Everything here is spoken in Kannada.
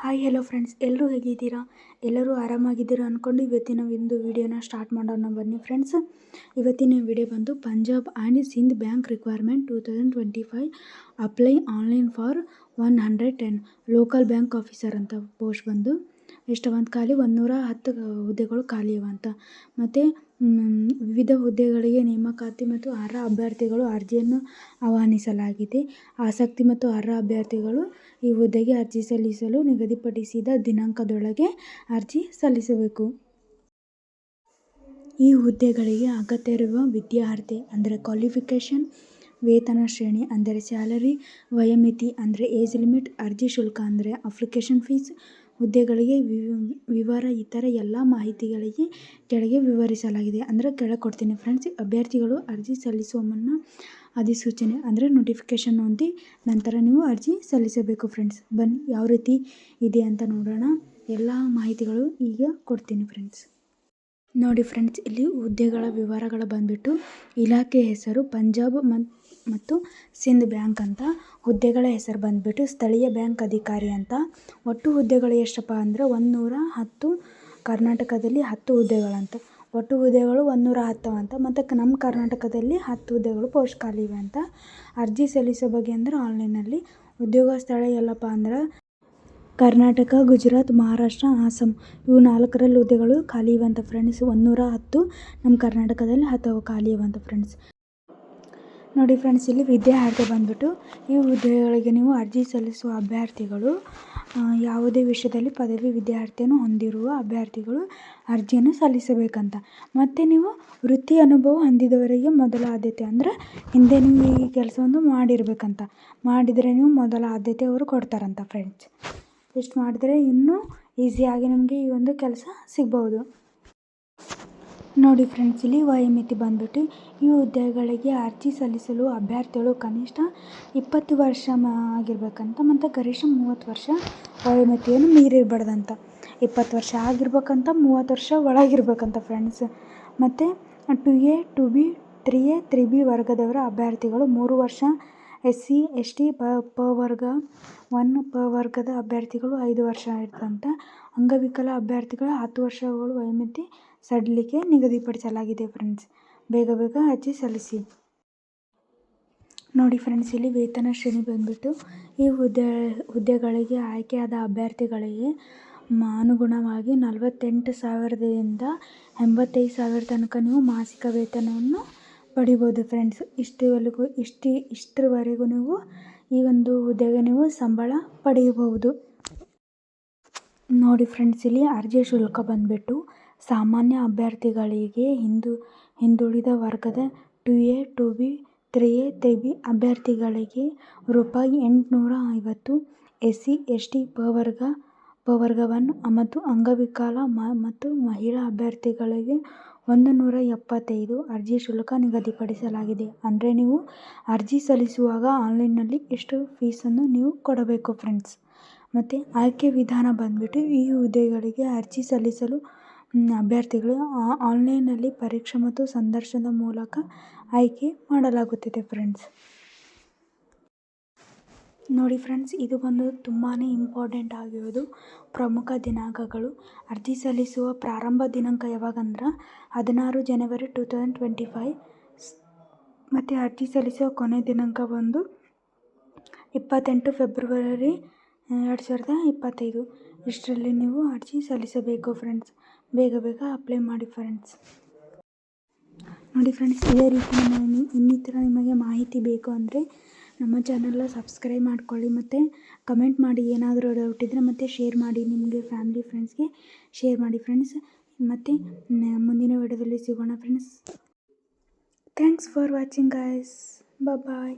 ಹಾಯ್ ಹೆಲೋ ಫ್ರೆಂಡ್ಸ್ ಎಲ್ಲರೂ ಹೇಗಿದ್ದೀರಾ? ಎಲ್ಲರೂ ಆರಾಮಾಗಿದ್ದೀರಾ ಅಂದ್ಕೊಂಡು ಇವತ್ತಿನ ಒಂದು ವಿಡಿಯೋನ ಸ್ಟಾರ್ಟ್ ಮಾಡೋಣ ಬನ್ನಿ ಫ್ರೆಂಡ್ಸ್ ಇವತ್ತಿನ ವಿಡಿಯೋ ಬಂದು Punjab and Sind bank requirement two thousand twenty five apply online for one hundred ten local bank officer ಅಂತ ಪೋಸ್ಟ್ ಬಂದು ಎಷ್ಟು ಒಂದು ಖಾಲಿ ಒಂದುನೂರ ಹತ್ತು ಹುದ್ದೆಗಳು ಖಾಲಿ ಇವೆ ಅಂತ ಮತ್ತು ವಿವಿಧ ಹುದ್ದೆಗಳಿಗೆ ನೇಮಕಾತಿ ಮತ್ತು ಅರ್ಹ ಅಭ್ಯರ್ಥಿಗಳು ಅರ್ಜಿಯನ್ನು ಆಹ್ವಾನಿಸಲಾಗಿದೆ. ಆಸಕ್ತಿ ಮತ್ತು ಅರ್ಹ ಅಭ್ಯರ್ಥಿಗಳು ಈ ಹುದ್ದೆಗೆ ಅರ್ಜಿ ಸಲ್ಲಿಸಲು ನಿಗದಿಪಡಿಸಿದ ದಿನಾಂಕದೊಳಗೆ ಅರ್ಜಿ ಸಲ್ಲಿಸಬೇಕು. ಈ ಹುದ್ದೆಗಳಿಗೆ ಅಗತ್ಯವಿರುವ ವಿದ್ಯಾರ್ಥಿ ಅಂದರೆ ಕ್ವಾಲಿಫಿಕೇಷನ್ ವೇತನ ಶ್ರೇಣಿ ಅಂದರೆ ಸ್ಯಾಲರಿ ವಯೋಮಿತಿ ಅಂದರೆ ಏಜ್ ಲಿಮಿಟ್ ಅರ್ಜಿ ಶುಲ್ಕ ಅಂದರೆ ಅಪ್ಲಿಕೇಶನ್ ಫೀಸ್ ಹುದ್ದೆಗಳಿಗೆ ವಿವರ ಇತರ ಎಲ್ಲ ಮಾಹಿತಿಗಳಿಗೆ ಕೆಳಗೆ ವಿವರಿಸಲಾಗಿದೆ. ಅಂದರೆ ಕೆಳಗೆ ಕೊಡ್ತೀನಿ ಫ್ರೆಂಡ್ಸ್ ಅಭ್ಯರ್ಥಿಗಳು ಅರ್ಜಿ ಸಲ್ಲಿಸುವ ಮುನ್ನ ಅಧಿಸೂಚನೆ, ಅಂದರೆ ನೋಟಿಫಿಕೇಷನ್ ಹೊಂದಿ ನಂತರ ನೀವು ಅರ್ಜಿ ಸಲ್ಲಿಸಬೇಕು ಫ್ರೆಂಡ್ಸ್ ಬನ್ನಿ, ಯಾವ ರೀತಿ ಇದೆ ಅಂತ ನೋಡೋಣ. ಎಲ್ಲ ಮಾಹಿತಿಗಳು ಈಗ ಕೊಡ್ತೀನಿ ಫ್ರೆಂಡ್ಸ್ ನೋಡಿ ಫ್ರೆಂಡ್ಸ್ ಇಲ್ಲಿ ಹುದ್ದೆಗಳ ವಿವರಗಳು ಬಂದುಬಿಟ್ಟು ಇಲಾಖೆ ಹೆಸರು, ಪಂಜಾಬ್ ಮತ್ತು ಸಿಂಧ್ ಬ್ಯಾಂಕ್ ಅಂತ ಹುದ್ದೆಗಳ ಹೆಸರು ಬಂದುಬಿಟ್ಟು ಸ್ಥಳೀಯ ಬ್ಯಾಂಕ್ ಅಧಿಕಾರಿ ಅಂತ. ಒಟ್ಟು ಹುದ್ದೆಗಳು ಎಷ್ಟಪ್ಪ ಅಂದರೆ ಒಂದುನೂರ ಹತ್ತು ಕರ್ನಾಟಕದಲ್ಲಿ ಹತ್ತು ಹುದ್ದೆಗಳಂತ. ಒಟ್ಟು ಹುದ್ದೆಗಳು ಒಂದುನೂರ ಹತ್ತು ಅಂತ. ಮತ್ತು ನಮ್ಮ ಕರ್ನಾಟಕದಲ್ಲಿ ಹತ್ತು ಹುದ್ದೆಗಳು ಪೋಸ್ಟ್ ಖಾಲಿ ಇವೆ ಅಂತ. ಅರ್ಜಿ ಸಲ್ಲಿಸೋ ಬಗ್ಗೆ ಅಂದರೆ ಆನ್ಲೈನಲ್ಲಿ ಉದ್ಯೋಗ ಸ್ಥಳ ಎಲ್ಲಪ್ಪ ಅಂದ್ರೆ ಕರ್ನಾಟಕ, ಗುಜರಾತ್, ಮಹಾರಾಷ್ಟ್ರ ಆಸಾಮ್ ಇವು ನಾಲ್ಕರಲ್ಲಿ ಹುದ್ದೆಗಳು ಖಾಲಿ ಇವಂಥ ಫ್ರೆಂಡ್ಸ್ ಒಂದುನೂರ ಹತ್ತು ನಮ್ಮ ಕರ್ನಾಟಕದಲ್ಲಿ ಹತ್ತು ಖಾಲಿ ಇವಂತ ಫ್ರೆಂಡ್ಸ್ ನೋಡಿ ಫ್ರೆಂಡ್ಸ್ ಇಲ್ಲಿ ವಿದ್ಯೆ ಅರ್ಹತೆ ಬಂದ್ಬಿಟ್ಟು ಈ ಹುದ್ದೆಗಳಿಗೆ ನೀವು ಅರ್ಜಿ ಸಲ್ಲಿಸುವ ಅಭ್ಯರ್ಥಿಗಳು ಯಾವುದೇ ವಿಷಯದಲ್ಲಿ ಪದವಿ ವಿದ್ಯಾರ್ಥಿಯನ್ನು ಹೊಂದಿರುವ ಅಭ್ಯರ್ಥಿಗಳು ಅರ್ಜಿಯನ್ನು ಸಲ್ಲಿಸಬೇಕಂತ. ಮತ್ತು ನೀವು ವೃತ್ತಿ ಅನುಭವ ಹೊಂದಿದವರಿಗೆ ಮೊದಲ ಆದ್ಯತೆ ಅಂದರೆ ಹಿಂದೆ ನೀವು ಈ ಕೆಲಸವನ್ನು ಮಾಡಿರಬೇಕಂತ. ಮಾಡಿದರೆ ನೀವು ಮೊದಲ ಆದ್ಯತೆ ಅವರು ಕೊಡ್ತಾರಂತ ಫ್ರೆಂಡ್ಸ್ ಇಷ್ಟು ಮಾಡಿದರೆ ಇನ್ನೂ ಈಸಿಯಾಗಿ ನಮಗೆ ಈ ಒಂದು ಕೆಲಸ ಸಿಗ್ಬೋದು ನೋಡಿ ಫ್ರೆಂಡ್ಸ್ ಇಲ್ಲಿ ವಯೋಮಿತಿ ಬಂದ್ಬಿಟ್ಟು ಈ ಹುದ್ದೆಗಳಿಗೆ ಅರ್ಜಿ ಸಲ್ಲಿಸಲು ಅಭ್ಯರ್ಥಿಗಳು ಕನಿಷ್ಠ ಇಪ್ಪತ್ತು ವರ್ಷ ಆಗಿರ್ಬೇಕಂತ ಮತ್ತು ಗರಿಷ್ಠ ಮೂವತ್ತು ವರ್ಷ ವಯೋಮಿತಿಯನ್ನು ಮೀರಿರಬಾರ್ದಂತ. ಇಪ್ಪತ್ತು ವರ್ಷ ಆಗಿರ್ಬೇಕಂತ, ಮೂವತ್ತು ವರ್ಷ ಒಳಗಿರ್ಬೇಕಂತ ಫ್ರೆಂಡ್ಸ್ ಮತ್ತು two A, two B, three A, three B ವರ್ಗದವರ ಅಭ್ಯರ್ಥಿಗಳು ಮೂರು ವರ್ಷ ಎಸ್ ಸಿ, ಎಸ್ ಟಿ, ಪ ಪ ವರ್ಗ ಒನ್, ಪ ವರ್ಗದ ಅಭ್ಯರ್ಥಿಗಳು ಐದು ವರ್ಷ ಇರ್ತಂತ. ಅಂಗವಿಕಲ ಅಭ್ಯರ್ಥಿಗಳು ಹತ್ತು ವರ್ಷಗಳು ವಯೋಮಿತಿ ಸಡಿಲಿಕೆ ನಿಗದಿಪಡಿಸಲಾಗಿದೆ ಫ್ರೆಂಡ್ಸ್. ಬೇಗ ಬೇಗ ಅರ್ಜಿ ಸಲ್ಲಿಸಿ. ನೋಡಿ ಫ್ರೆಂಡ್ಸ್, ಇಲ್ಲಿ ವೇತನ ಶ್ರೇಣಿ ಬಂದುಬಿಟ್ಟು ಈ ಹುದ್ದೆ, ಹುದ್ದೆಗಳಿಗೆ ಆಯ್ಕೆಯಾದ ಅಭ್ಯರ್ಥಿಗಳಿಗೆ ಅನುಗುಣವಾಗಿ ನಲವತ್ತೆಂಟು ಸಾವಿರದಿಂದ ಎಂಬತ್ತೈದು ಸಾವಿರ ತನಕ ನೀವು ಮಾಸಿಕ ವೇತನವನ್ನು ಪಡಿಬೋದು ಫ್ರೆಂಡ್ಸ್. ಇಷ್ಟುವರೆಗೂ, ಇಷ್ಟು, ಇಷ್ಟರವರೆಗೂ ನೀವು ಈ ಒಂದು ಹುದ್ದೆಗೆ ನೀವು ಸಂಬಳ ಪಡೆಯಬಹುದು. ನೋಡಿ ಫ್ರೆಂಡ್ಸ್, ಇಲ್ಲಿ ಅರ್ಜಿ ಶುಲ್ಕ ಬಂದುಬಿಟ್ಟು ಸಾಮಾನ್ಯ ಅಭ್ಯರ್ಥಿಗಳಿಗೆ ಹಿಂದು, ಹಿಂದುಳಿದ ವರ್ಗದ two A two B three A three B ಅಭ್ಯರ್ಥಿಗಳಿಗೆ ರೂಪಾಯಿ ಎಂಟುನೂರ ಐವತ್ತು ಎಸ್ ಸಿ ಎಸ್ ಟಿ ಪವರ್ಗ ಪವರ್ಗವನ್ನು ಮತ್ತು ಅಂಗವಿಕಲ ಮತ್ತು ಮಹಿಳಾ ಅಭ್ಯರ್ಥಿಗಳಿಗೆ ಒಂದು ನೂರ ಎಪ್ಪತ್ತೈದು ಅರ್ಜಿ ಶುಲ್ಕ ನಿಗದಿಪಡಿಸಲಾಗಿದೆ. ಅಂದರೆ ನೀವು ಅರ್ಜಿ ಸಲ್ಲಿಸುವಾಗ ಆನ್ಲೈನ್ನಲ್ಲಿ ಎಷ್ಟು ಫೀಸನ್ನು ನೀವು ಕೊಡಬೇಕು ಫ್ರೆಂಡ್ಸ್? ಮತ್ತು ಆಯ್ಕೆ ವಿಧಾನ ಬಂದುಬಿಟ್ಟು ಈ ಹುದ್ದೆಗಳಿಗೆ ಅರ್ಜಿ ಸಲ್ಲಿಸಲು ಅಭ್ಯರ್ಥಿಗಳು ಆನ್ಲೈನಲ್ಲಿ ಪರೀಕ್ಷೆ ಮತ್ತು ಸಂದರ್ಶನದ ಮೂಲಕ ಆಯ್ಕೆ ಮಾಡಲಾಗುತ್ತಿದೆ ಫ್ರೆಂಡ್ಸ್ ನೋಡಿ ಫ್ರೆಂಡ್ಸ್ ಇದು ಬಂದು ತುಂಬಾ ಇಂಪಾರ್ಟೆಂಟ್ ಆಗಿರೋದು. ಪ್ರಮುಖ ದಿನಾಂಕಗಳು. ಅರ್ಜಿ ಸಲ್ಲಿಸುವ ಪ್ರಾರಂಭ ದಿನಾಂಕ ಯಾವಾಗಂದ್ರೆ ಹದಿನಾರು ಜನವರಿ ಟೂ ತೌಸಂಡ್ ಟ್ವೆಂಟಿ ಫೈವ್ ಮತ್ತು ಅರ್ಜಿ ಸಲ್ಲಿಸುವ ಕೊನೆ ದಿನಾಂಕ ಬಂದು ಇಪ್ಪತ್ತೆಂಟು ಫೆಬ್ರವರಿ ಎರಡು ಸಾವಿರದ ಇಪ್ಪತ್ತೈದು. ಇಷ್ಟರಲ್ಲಿ ನೀವು ಅರ್ಜಿ ಸಲ್ಲಿಸಬೇಕು ಫ್ರೆಂಡ್ಸ್ ಬೇಗ ಬೇಗ ಅಪ್ಲೈ ಮಾಡಿ ಫ್ರೆಂಡ್ಸ್ ನೋಡಿ ಫ್ರೆಂಡ್ಸ್ ಇದೇ ರೀತಿ ಇನ್ನಿತರ ನಿಮಗೆ ಮಾಹಿತಿ ಬೇಕು ಅಂದರೆ ನಮ್ಮ ಚಾನಲ್ನ ಸಬ್ಸ್ಕ್ರೈಬ್ ಮಾಡ್ಕೊಳ್ಳಿ ಮತ್ತು ಕಮೆಂಟ್ ಮಾಡಿ. ಏನಾದರೂ ಡೌಟ್ ಇದ್ದರೆ ಮತ್ತು ಶೇರ್ ಮಾಡಿ. ನಿಮಗೆ ಫ್ಯಾಮಿಲಿ ಫ್ರೆಂಡ್ಸ್ಗೆ ಶೇರ್ ಮಾಡಿ ಫ್ರೆಂಡ್ಸ್ ಮತ್ತು ಮುಂದಿನ ವಿಡಿಯೋದಲ್ಲಿ ಸಿಗೋಣ friends thanks for watching guys bye